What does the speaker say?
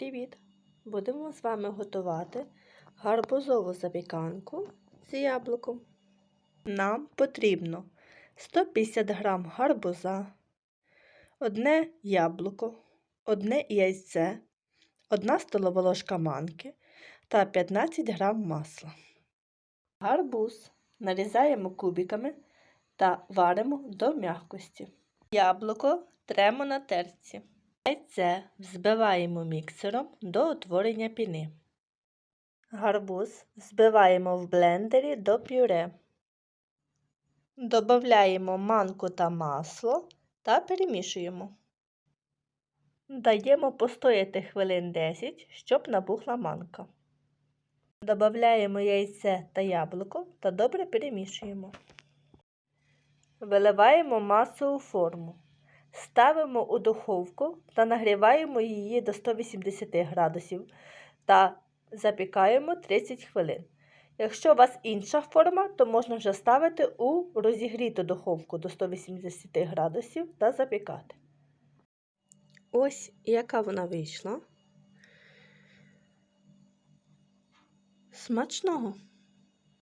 привіт! Будемо з вами готувати гарбузову запіканку з яблуком. Нам потрібно 150 г гарбуза, одне яблуко, одне яйце, 1 столова ложка манки та 15 г масла. Гарбуз нарізаємо кубиками та варимо до м'якості. Яблуко тремо на терці. Яйце взбиваємо міксером до утворення піни. Гарбуз збиваємо в блендері до пюре. Добавляємо манку та масло та перемішуємо. Даємо постояти хвилин 10, щоб набухла манка. Добавляємо яйце та яблуко та добре перемішуємо. Виливаємо масу у форму. Ставимо у духовку та нагріваємо її до 180 градусів та запікаємо 30 хвилин. Якщо у вас інша форма, то можна вже ставити у розігріту духовку до 180 градусів та запікати. Ось яка вона вийшла. Смачного!